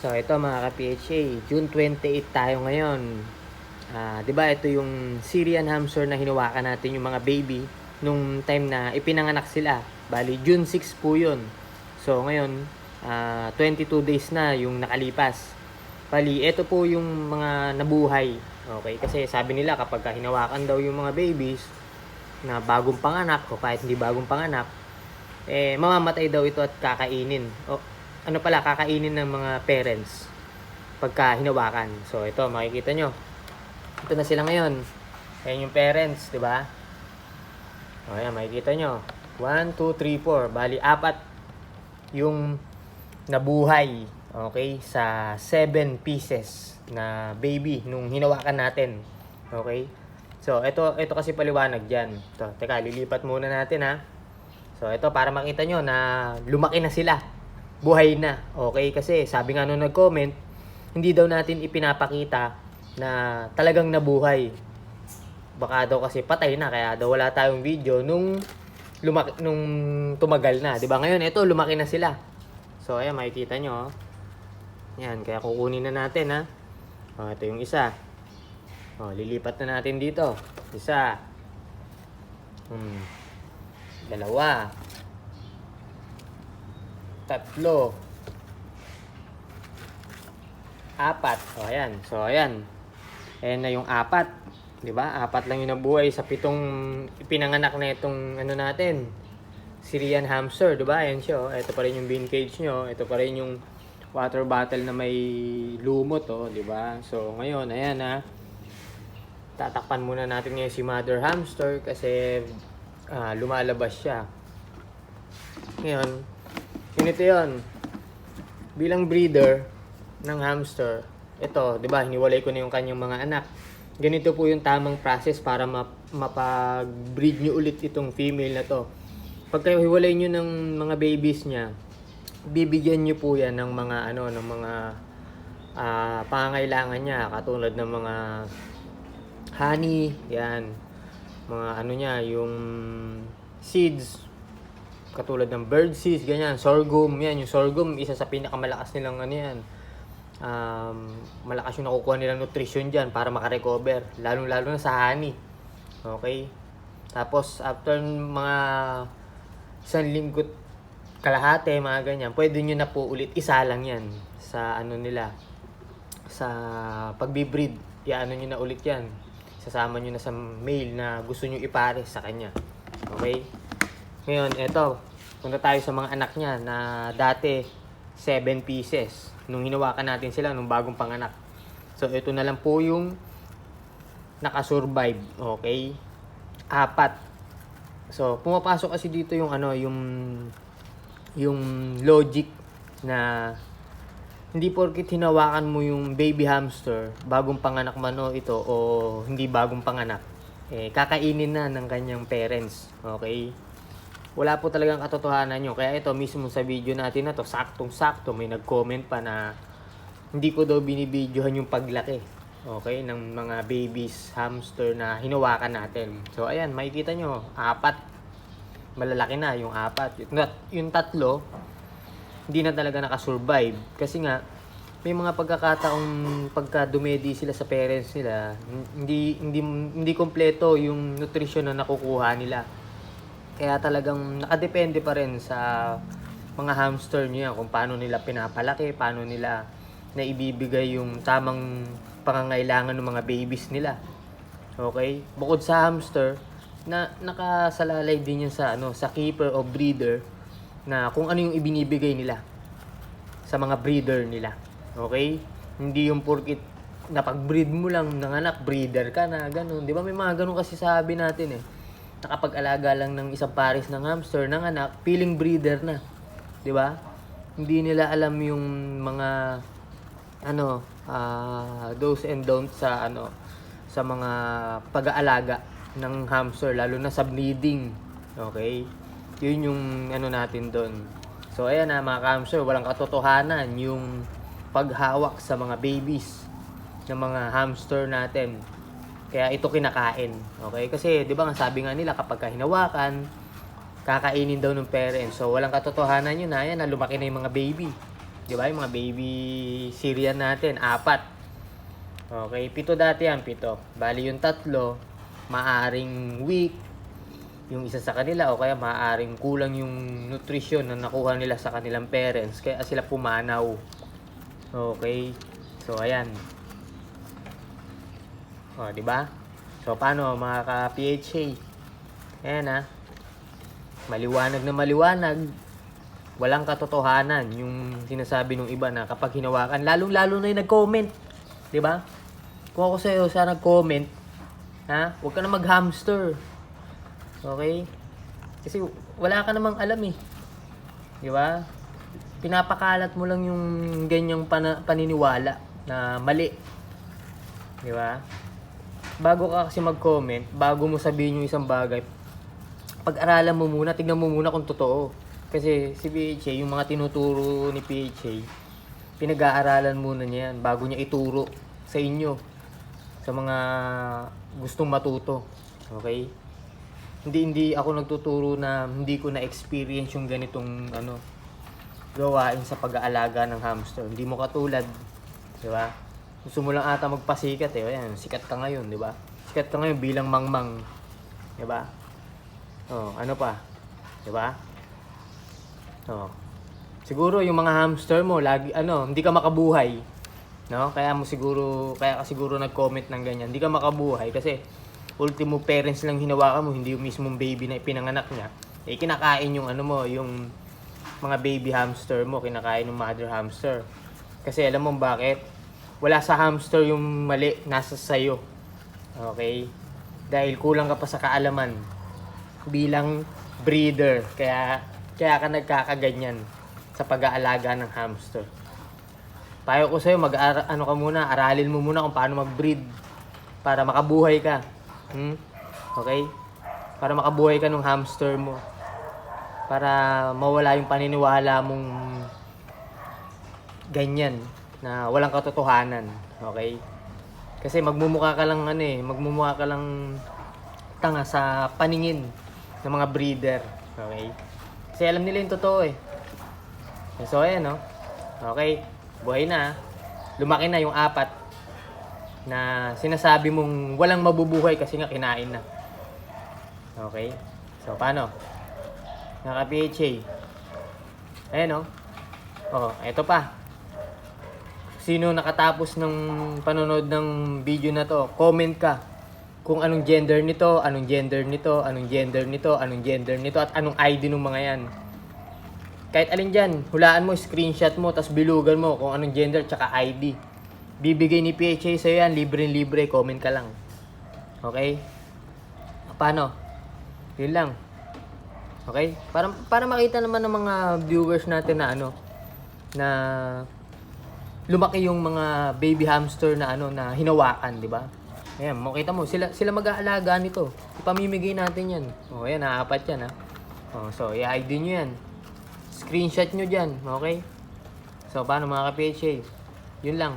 So ito mga ka-PHA, June 28 tayo ngayon. Ah, 'di ba ito yung Syrian hamster na hinawakan natin yung mga baby nung time na ipinanganak sila. Bali June 6 po 'yun. So ngayon, ah, 22 days na yung nakalipas. Bali, ito po yung mga nabuhay. Okay, kasi sabi nila kapag ka hinawakan daw yung mga babies na bagong panganak o kahit hindi bagong panganak, eh mamamatay daw ito at kakainin. O ano pala, kakainin ng mga parents pagka hinawakan. So ito, makikita nyo. Ito na sila ngayon. Ayan yung parents, di ba? O ayan, makikita nyo. 1, 2, 3, 4. Bali, apat yung nabuhay. Okay? Sa 7 pieces na baby nung hinawakan natin. Okay? So, ito, ito kasi paliwanag dyan. Ito, teka, lilipat muna natin ha. So, ito para makita nyo na lumaki na sila. Buhay na. Okay? Kasi sabi nga nung nag-comment, hindi daw natin ipinapakita na talagang nabuhay. Baka daw kasi patay na kaya daw wala tayong video nung lumaki, nung tumagal na, 'di ba? Ngayon ito lumaki na sila. So ayan makikita nyo. oh. Yan, kaya kukunin na natin ha. Oh, ito yung isa. Oh, lilipat na natin dito. Isa. Hmm. Dalawa. Tatlo. Apat. O, ayan. So, ayan. Ayan na yung apat. 'Di ba? Apat lang yung nabuhay sa pitong pinanganak na itong ano natin. Syrian hamster, 'di ba? Ayan siya. oh. Ito pa rin yung bean cage nyo. Ito pa rin yung water bottle na may lumot, oh, 'di ba? So, ngayon, ayan ha. Tatakpan muna natin ngayon si mother hamster kasi ah, lumalabas siya. Ngayon, ganito yun. Bilang breeder ng hamster, ito, di ba, hiniwalay ko na yung kanyang mga anak. Ganito po yung tamang process para map- mapag-breed nyo ulit itong female na to. Pag kayo hiwalay nyo ng mga babies niya, bibigyan nyo po yan ng mga ano, ng mga ah, pangangailangan niya, katulad ng mga honey, yan. Mga ano niya, yung seeds, katulad ng bird seeds, ganyan, sorghum, yan, yung sorghum, isa sa pinakamalakas nilang ano yan. Um, malakas yung nakukuha nilang nutrition dyan para makarecover, lalo-lalo na sa honey. Okay? Tapos, after mga isang linggo kalahati, mga ganyan, pwede nyo na po ulit isa lang yan sa ano nila, sa pagbi-breed. Iano nyo na ulit yan. Sasama nyo na sa male na gusto nyo ipare sa kanya. Okay? Ngayon, eto. Punta tayo sa mga anak niya na dati 7 pieces. Nung hinawakan natin sila nung bagong panganak. So, ito na lang po yung nakasurvive. Okay? Apat. So, pumapasok kasi dito yung ano, yung yung logic na hindi porkit hinawakan mo yung baby hamster, bagong panganak man o ito o hindi bagong panganak, eh, kakainin na ng kanyang parents. Okay? Wala po talagang katotohanan yun. Kaya ito mismo sa video natin na to, saktong-sakto, may nag-comment pa na hindi ko daw binibidyohan yung paglaki. Okay? Ng mga babies, hamster na hinawakan natin. So, ayan, makikita nyo, apat. Malalaki na yung apat. Yung, yung tatlo, hindi na talaga nakasurvive. Kasi nga, may mga pagkakataong pagka dumedi sila sa parents nila, hindi hindi hindi kompleto yung nutrition na nakukuha nila. Kaya talagang nakadepende pa rin sa mga hamster nyo kung paano nila pinapalaki, paano nila naibibigay yung tamang pangangailangan ng mga babies nila. Okay? Bukod sa hamster, na nakasalalay din yan sa ano sa keeper o breeder na kung ano yung ibinibigay nila sa mga breeder nila. Okay? Hindi yung porkit napag-breed mo lang ng anak, breeder ka na, ganun. Di ba may mga ganun kasi sabi natin eh. Nakapag-alaga lang ng isang pares ng hamster ng anak, feeling breeder na. Di ba? Hindi nila alam yung mga ano, ah do's and don'ts sa ano sa mga pag-aalaga ng hamster lalo na sa breeding. Okay? Yun yung ano natin doon. So ayan na mga hamster, walang katotohanan yung paghawak sa mga babies ng mga hamster natin. Kaya ito kinakain. Okay? Kasi 'di ba nga sabi nga nila kapag ka hinawakan, kakainin daw ng parents. So walang katotohanan yun na yan na lumaki na yung mga baby. Di ba? Yung mga baby Syrian natin, apat. Okay, pito dati yan, pito. Bali yung tatlo, maaring weak, yung isa sa kanila o kaya maaring kulang yung nutrition na nakuha nila sa kanilang parents kaya sila pumanaw. Okay. So ayan. O, di ba? So paano mga ka-PHA? Ayan ha. Maliwanag na maliwanag. Walang katotohanan yung sinasabi ng iba na kapag hinawakan, lalong-lalo na yung nag-comment. Di ba? Kung ako sa'yo sa nag-comment, ha? Huwag ka na mag-hamster. Okay? Kasi wala ka namang alam eh. Di ba? Pinapakalat mo lang yung ganyang pana- paniniwala na mali. Di ba? Bago ka kasi mag-comment, bago mo sabihin yung isang bagay, pag-aralan mo muna, tignan mo muna kung totoo. Kasi si PHA, yung mga tinuturo ni PHA, pinag-aaralan muna niya yan bago niya ituro sa inyo. Sa mga gustong matuto. Okay? Hindi hindi ako nagtuturo na hindi ko na experience yung ganitong ano gawain sa pag-aalaga ng hamster. Hindi mo katulad, 'di ba? Gusto mo lang ata magpasikat eh. Ayan, sikat ka ngayon, 'di ba? Sikat ka ngayon bilang mangmang, 'di ba? Oh, ano pa? 'Di ba? Oh. Siguro yung mga hamster mo lagi ano, hindi ka makabuhay. No? Kaya mo siguro kaya ka siguro nag-comment ng ganyan. Hindi ka makabuhay kasi ultimo parents lang hinawakan mo, hindi yung mismong baby na ipinanganak niya. Eh kinakain yung ano mo, yung mga baby hamster mo, kinakain ng mother hamster. Kasi alam mo bakit? Wala sa hamster yung mali, nasa sayo. Okay? Dahil kulang ka pa sa kaalaman bilang breeder. Kaya kaya ka nagkakaganyan sa pag-aalaga ng hamster. Payo ko sa'yo, mag ano ka muna, aralin mo muna kung paano mag-breed para makabuhay ka. Hmm? Okay? Para makabuhay ka ng hamster mo. Para mawala yung paniniwala mong ganyan na walang katotohanan. Okay? Kasi magmumukha ka lang ano eh, magmumukha ka lang tanga sa paningin ng mga breeder. Okay? Kasi alam nila yung totoo eh. So ayan no. Okay, buhay na. Lumaki na yung apat na sinasabi mong walang mabubuhay kasi nga kinain na. Okay? So paano? Naka PHA. Ayan no. Oh, eto pa. Sino nakatapos ng panonood ng video na to, comment ka kung anong gender nito, anong gender nito, anong gender nito, anong gender nito, at anong ID ng mga yan. Kahit alin dyan, hulaan mo, screenshot mo, tapos bilugan mo kung anong gender tsaka ID. Bibigay ni PHA sa'yo yan, libre-libre, comment ka lang. Okay? Paano? Yun lang. Okay? Para, para makita naman ng mga viewers natin na ano, na lumaki yung mga baby hamster na ano na hinawakan, di ba? Ayan, makita mo, sila sila mag-aalaga nito. Ipamimigay natin 'yan. Oh, ayan, naapat 'yan ha. Oh, so i-ID niyo 'yan. Screenshot nyo dyan, okay? So, paano mga ka-PHA? Yun lang.